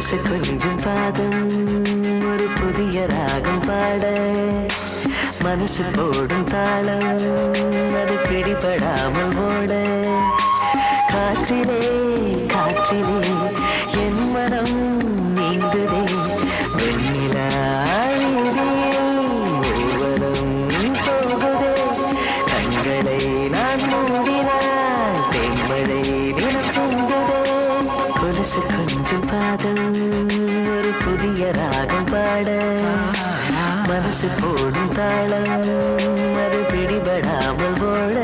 பூச கொஞ்சம் பாதம் ஒரு புதிய ராகம் பாட. மனசு போடும் தாளம் அது பிடிபடாமல் ஓட. காற்றிலே காற்றிலே ஒரு புதிய ராகம் பாட. மனசு போடும் தாளம் அது பிடிபடாமல் போட.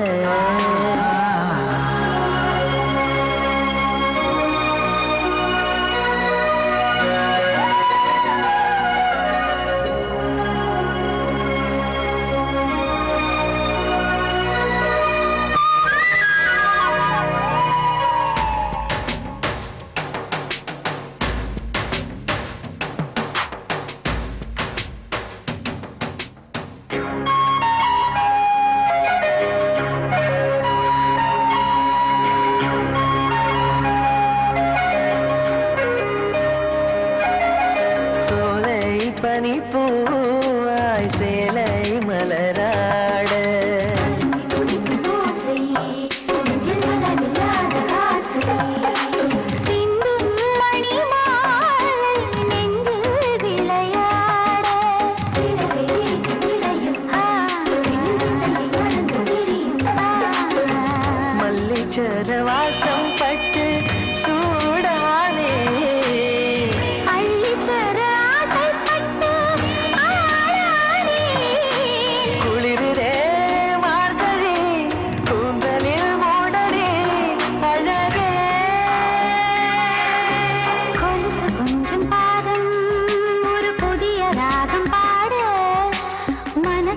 பனி போ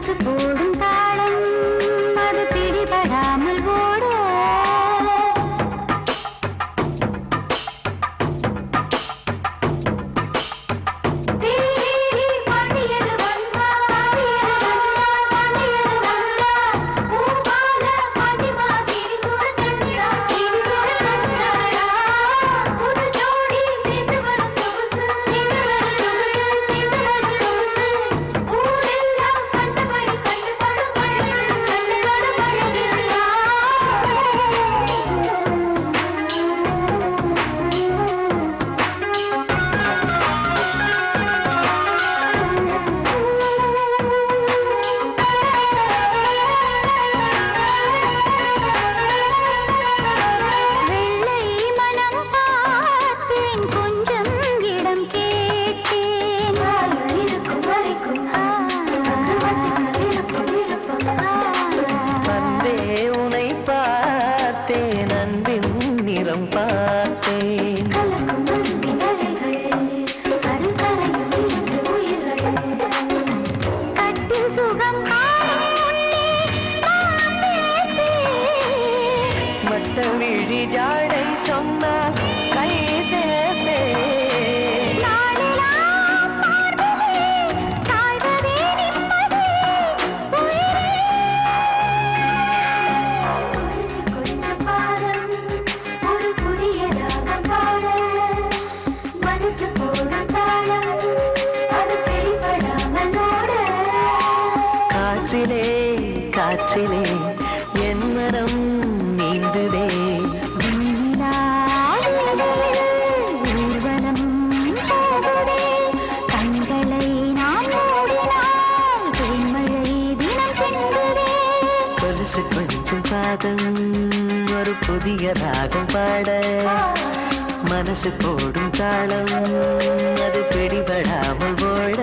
supporting. மத்த விழி ஜாடை சொன்ன கை சேர்த்தே காற்றிலே காற்றிலே பஞ்சு பஞ்சு பாதம் ஒரு புதிய ராகம் பாட. மனசு போடும் தாளம் அது பிடிபடாமல் ஓட.